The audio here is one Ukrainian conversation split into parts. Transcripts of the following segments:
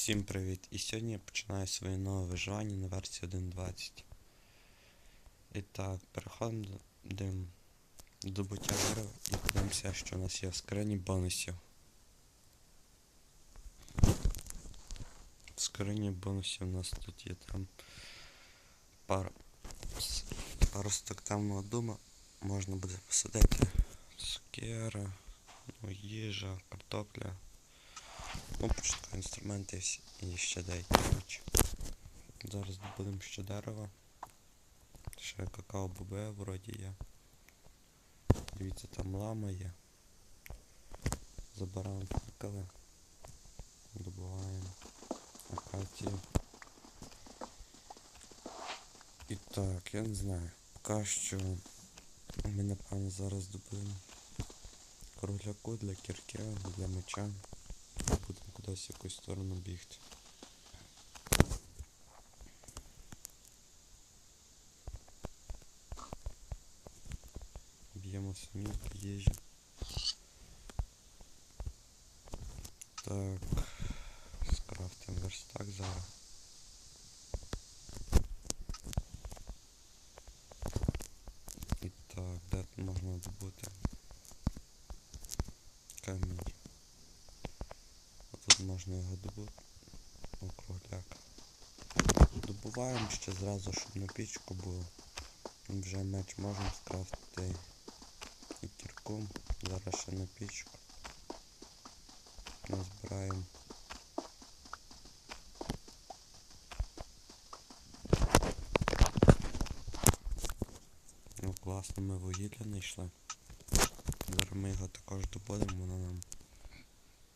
Всім привіт! І сьогодні я починаю своє нове виживання на версії 1.20. І так, переходимо до добуття дерева і подивимося, що у нас є в скрині бонусів. В скрині бонусів у нас тут є там пара с- пару сток темного дума. Можна буде посадити сокира, ну, їжа, картопля. Ну, інструменти і ще деякі речі. Зараз добудемо ще дерева. Ще какао бобе вроді є. Дивіться, там лама є. Забираємо факели. Добуваємо акацію. І так, я не знаю. Поки що ми напевно зараз добудемо кругляку для кірки, для меча. Кудись в якусь сторону бігти. Б'ємо самі їжі. Так. Скрафтимо верстак зараз. І так, де можна добути? Камінь. Можна його добути. Округляк. Добуваємо ще зразу, щоб на пічку було. Вже меч можемо скрафтити і кірку. Зараз ще на пічку. Назбираємо. Ну класно, ми вугілля знайшли. Зараз ми його також добудемо, воно нам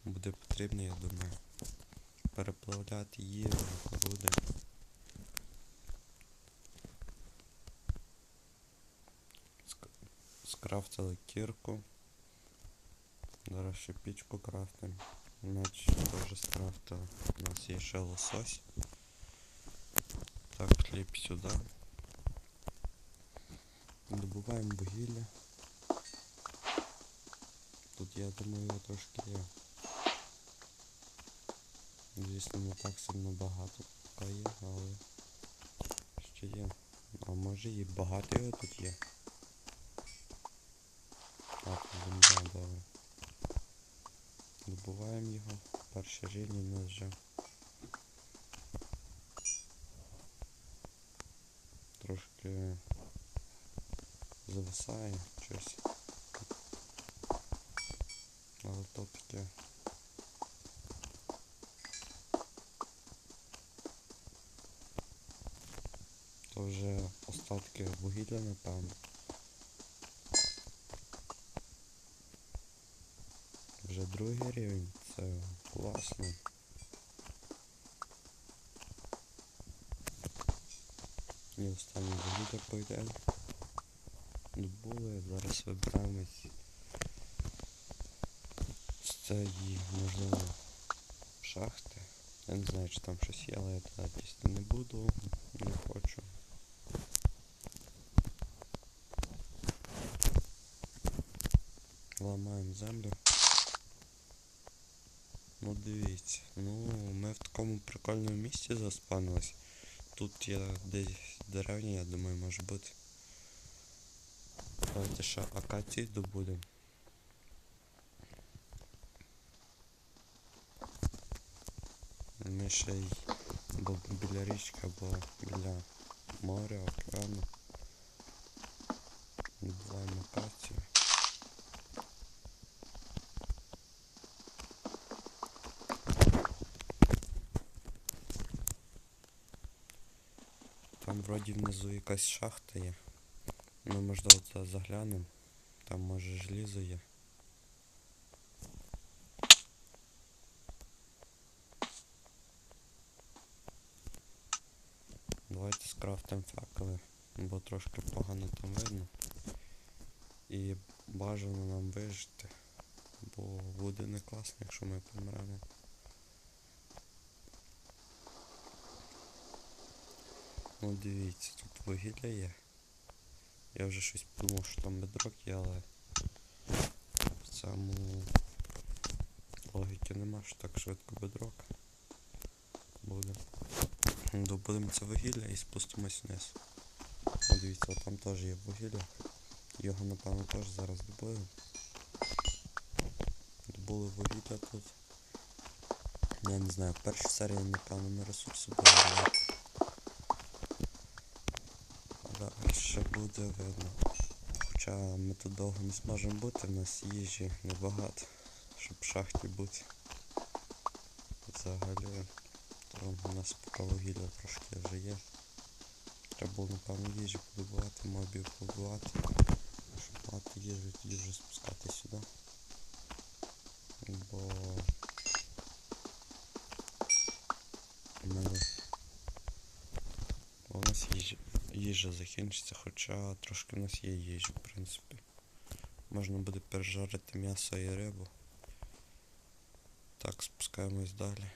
буде потрібно, я думаю. Переплавляти їжу, руди. Ск- Скрафтили кірку. Зараз ще пічку крафтимо. Меч теж скрафтили. У нас є ще лосось. Так, хліб сюди. Добуваємо вугілля. Тут я думаю його трошки є. Звісно, не так сильно багато поки є, але ще є. А може і багато його тут є. Так, земля, добре. Добуваємо його. Перші жилі в нас вже. Трошки зависає щось. Але то таке. То вже остатки вугілля, напевно. Вже другий рівень, це класно. І останній вугілля пойде. Добули, зараз вибираємось з цієї, можливо, шахти. Я не знаю, чи там щось є, але я туди лізти не буду, землю. Ну дивіться, ну ми в такому прикольному місці заспанились. Тут є десь деревня, я думаю, може бути. Давайте ще акації добудемо. Ми ще й біля річки, або біля моря, океану. Добуваємо акацію. Там вроді внизу якась шахта є. Ми можливо туди заглянемо. Там може желізо є. Давайте скрафтимо факели, бо трошки погано там видно. І бажано нам вижити, бо буде не класно, якщо ми помремо. Ну дивіться, тут вугілля є. Я вже щось подумав, що там бедрок є, але в цьому логіки нема, що так швидко бедрок. Добудемо це вугілля і спустимось вниз. О, дивіться, там теж є вугілля. Його напевно теж зараз добуємо. Добули вугілля тут. Я не знаю, перша серія, напевно, на ресурси буде. давати. Далі ще буде видно. Хоча ми тут довго не зможемо бути, в нас їжі небагато, щоб в шахті бути. Взагалі, то у нас поки вугілля трошки вже є. Треба було, напевно, їжі подобувати, мобів побувати, щоб мати їжу і тоді вже спускати сюди. Бо у мене у нас їжа, закінчиться, хоча трошки в нас є їжі, в принципі. Можна буде пережарити м'ясо і рибу. Так, спускаємось далі.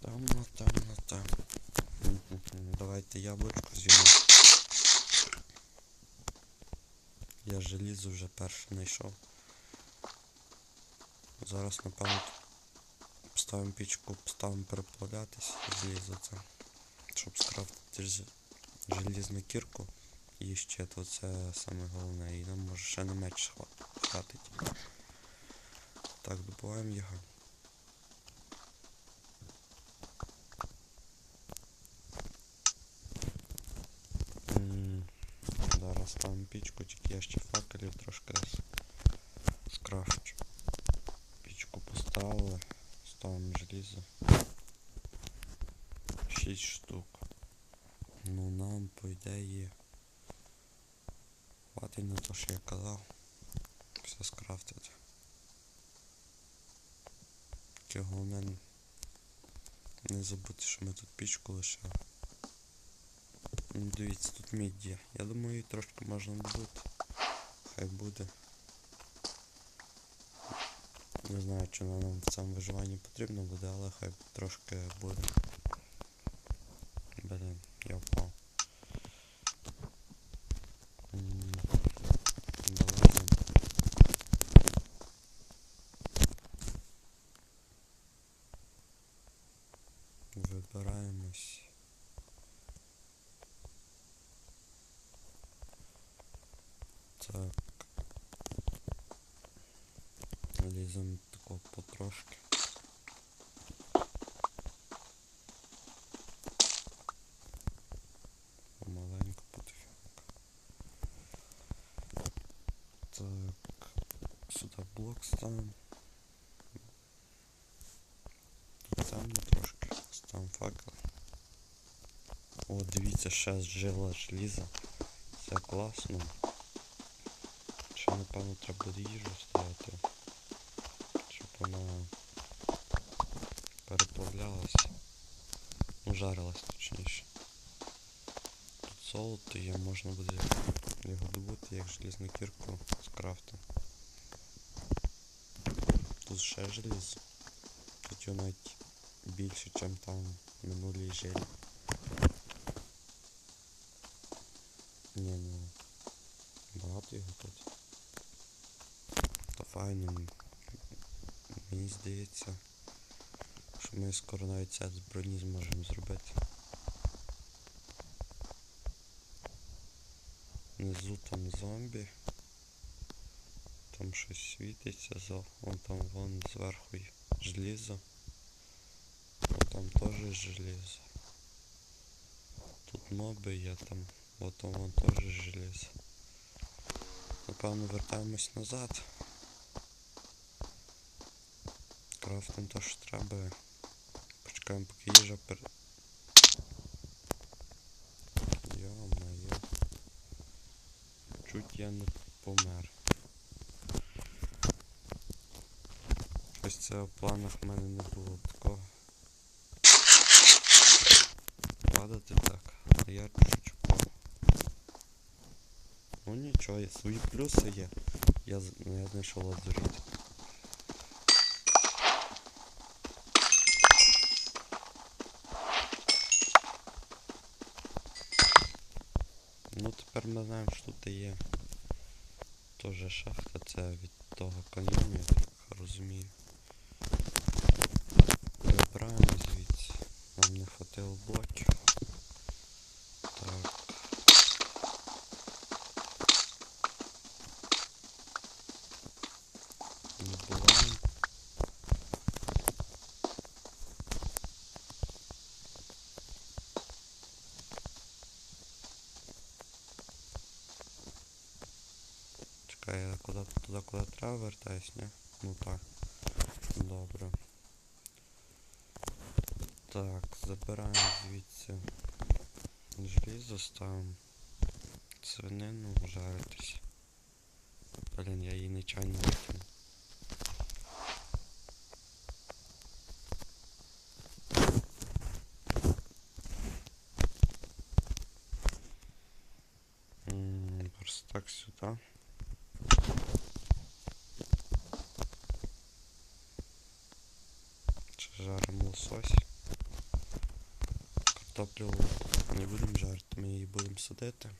Темно, темно, темно. Мгм. Давайте яблучко з'їмо. Я желізо вже перше знайшов. Зараз, напевно, поставимо пічку, поставимо переплавлятись желізо це. Щоб скрафтити желізну кірку і ще то це саме головне. І нам може ще на меч хва- хватить. Так, добуваємо його. Зараз ставимо пічку, тільки я ще факелів трошки с- скрафчу. Пічку поставили, ставимо желізо. 6 штук. Ну нам, по ідеї, хватить що я казав. Все скрафтити. Тільки головне не забути, що ми тут пічку лишили. Ну, Дивіться, тут мідь є. Я думаю, її трошки можна добути. Хай буде. Не знаю, чи вона нам в цьому виживанні потрібно буде, але хай трошки буде. Блін, я впав. Так. Ліземо тако потрошки. Помаленьку, потихеньку. Так. Сюди блок ставимо. Тут темно трошки. Ставимо факел. О, дивіться, ще жила желіза. Все класно. Напевно треба буде їжу ставити. Щоб вона переплавлялась. Ну, жарилась точніше. Тут золото є, можна буде його добути як желізну кірку з крафтом. Тут ще желізо. Тут його навіть більше, ніж там минулій жилі. Ні, ну багато його тут. То файно. м- Мені здається, що ми скоро навіть сет з зможемо зробити. Внизу там зомбі. Там щось світиться, вон там вон зверху желізо. Вон там теж желізо. Тут моби є там. От там вон теж желізо. Напевно вертаємось назад. Крафтим то, що треба. Почекаємо, поки їжа пер... Йо-моє. Чуть я не помер. Ось це в планах в мене не було такого. Падати так. А я чуть впав. Ну нічого, є свої плюси є. Я, ну, я знайшов лазурит. Ну тепер ми знаємо, що тут є. теж шахта, це від того каньйону, я так розумію. Вибираємо звідси. Нам не хватило блоків. Так. Добуваємо. Чекай, я куди, туди, куди треба вертаюсь, ні? Ну так. Добре. Так, забираємо звідси желізо, ставимо свинину жаритись. Блін, я її нечайно викинув. М, Просто так сюди. Ще жаримо лосось. Картоплю не будемо жарити, ми її будемо садити.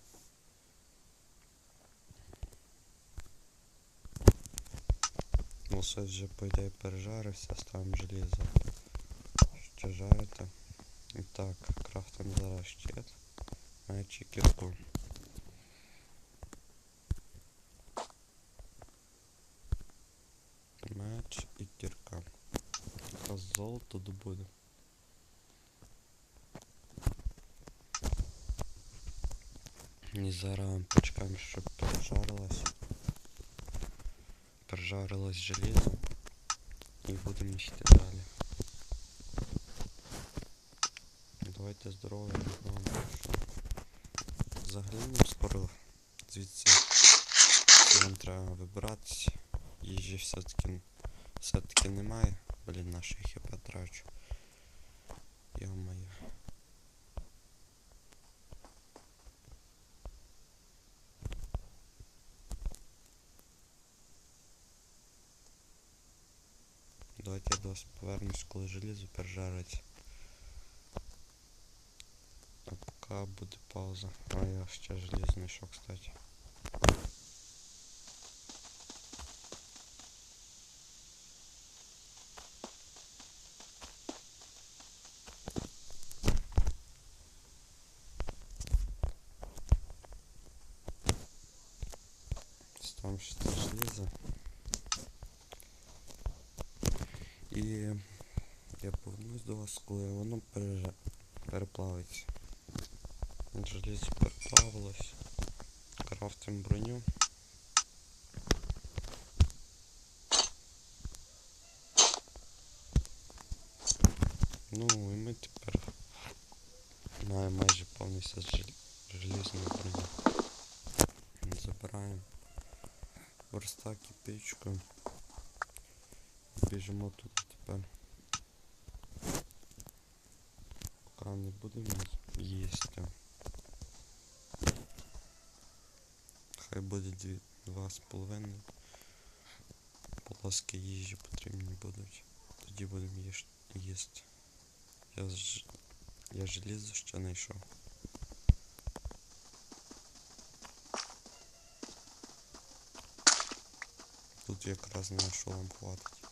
Лосось вже по ідеї пережарився, ставимо желізо. Ще жарити. І так, крафтимо зараз щит. Меч і кірку. Меч і кірка. Якраз золото добуде. І зараз почекаємо, щоб пережарилось. Пережарилось желізо. І будемо йти далі. Давайте здоров'я. Взагалі скоро звідси нам треба вибиратися. Їжі все-таки все-таки немає. Блін, наші хп трачу. Йо-моє. Давайте я до вас повернусь, коли желізо пережариться. А поки буде пауза. А я ще желізо знайшов, кстати. Ставим ще це желізо. І я повернусь до вас, коли воно пережа... переплавиться. Желізо переплавилось. Крафтим броню. Ну і ми тепер маємо майже жел... желізної броні. Забираємо верстак і печку. Біжимо тут тепер. Поки не будемо їсти. Хай буде дві, два з половиною. Полоски їжі потрібні будуть. Тоді будемо їсти. Я, ж, я желізо ще знайшов. Тут якраз на що вам хватить.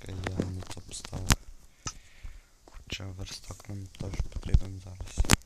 Чекай, я не то поставив. Хоча верстак нам теж потрібен зараз.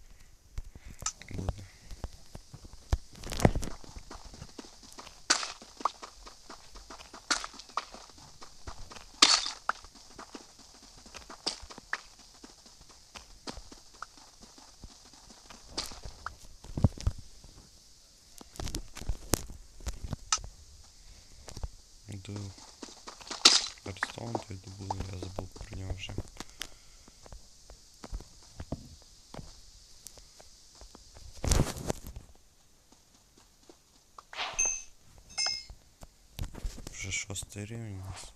уже шостий у нас.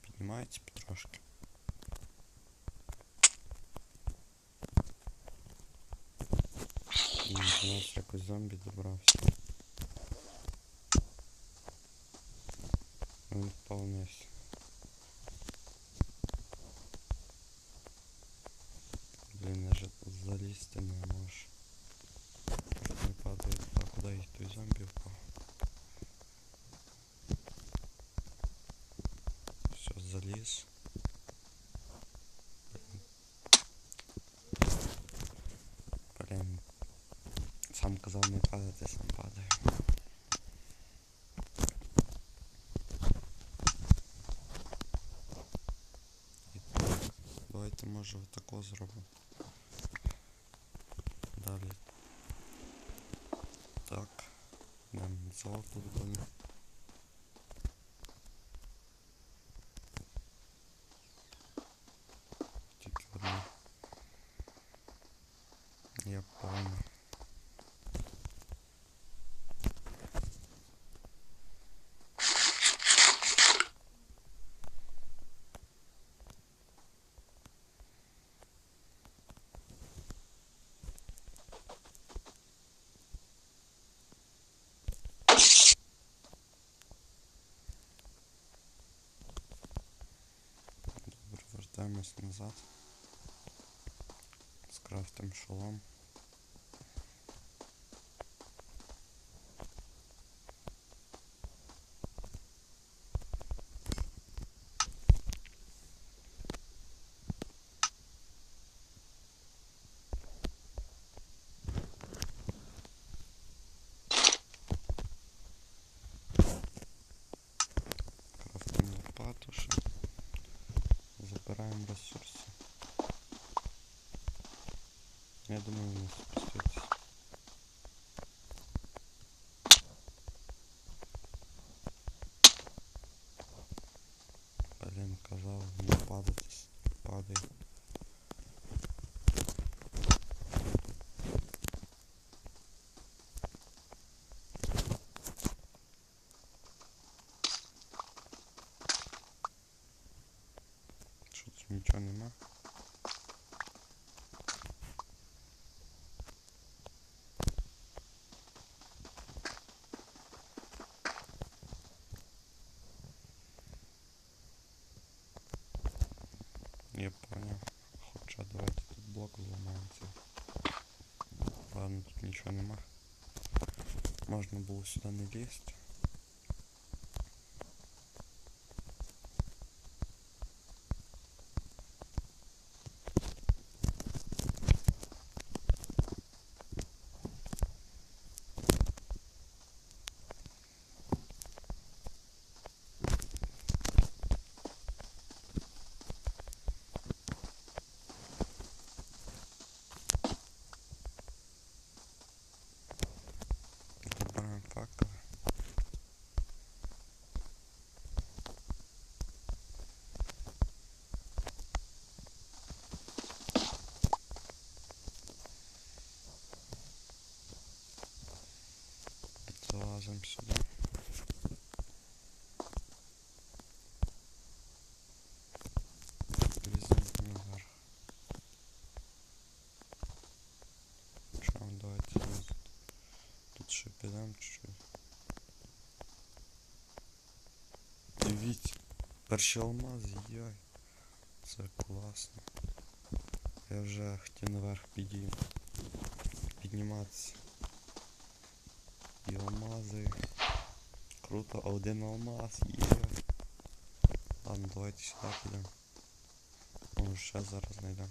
Піднімається потрошки. Не знаю, якось зомби добрался. Він вполне все. Може отако зробимо. Далі. Так. Нам золото буде. Тільки одне. Я понял. Добре, вертаємось назад. Скрафтим шолом. Крафтим лопату ще. Забираємо ресурси. Я думаю, у нас. Блин, казав, не падати, с- падає. Що тут нічого нема? Я понял. Хоча давайте тут блок зламається. Ладно, тут нічого нема. Можна було сюди не лізти. Добавим факел. Залазим сюда. Лізем наверх. Що, давайте знизу. Тут ще підемо чуть-чуть. Дивіться, перші алмази, йой. Це класно. Я вже хотів наверх підійм. Підніматися. І алмази. Круто, один алмаз, є. Ладно, давайте сюди підемо. Може ще зараз знайдемо.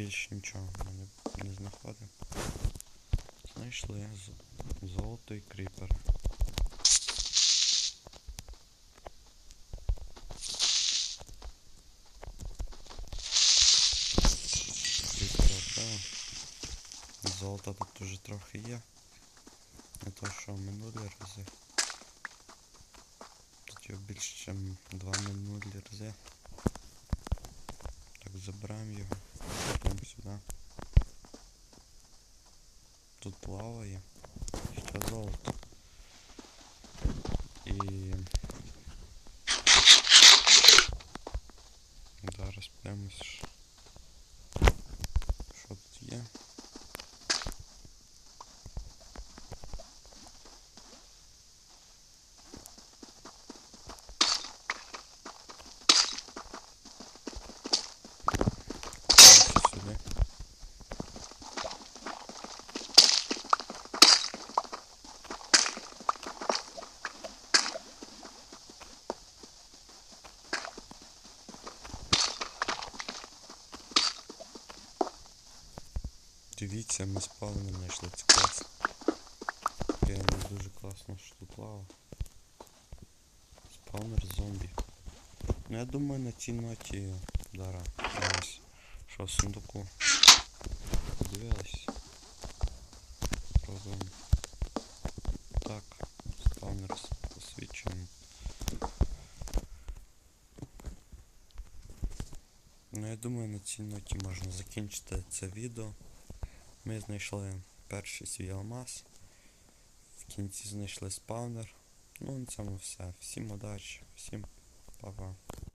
поки більше нічого ми не, не знаходимо. Знайшли з- золото і кріпер. Кріпер окей. Золота тут уже трохи є. Не то що минулі рази. Тут його більше, ніж два минулі рази. Так, забираємо його. Йдемо сюди. Тут плаває. Ще золото. І... Зараз подивимось, що що тут є. Ось Сюди. Дивіться, ми спавни знайшли це класно. Реально дуже класно, що тут лава. Спаунер зомбі. Ну я думаю на цій ноті Дара. Що в сундуку? Подивилась. Пробуємо. Так, спаунер освічений. Ну я думаю на цій ноті можна закінчити це відео. Ми знайшли перший свій алмаз. В кінці знайшли спаунер. Ну на цьому все. Всім удачі, всім па-па.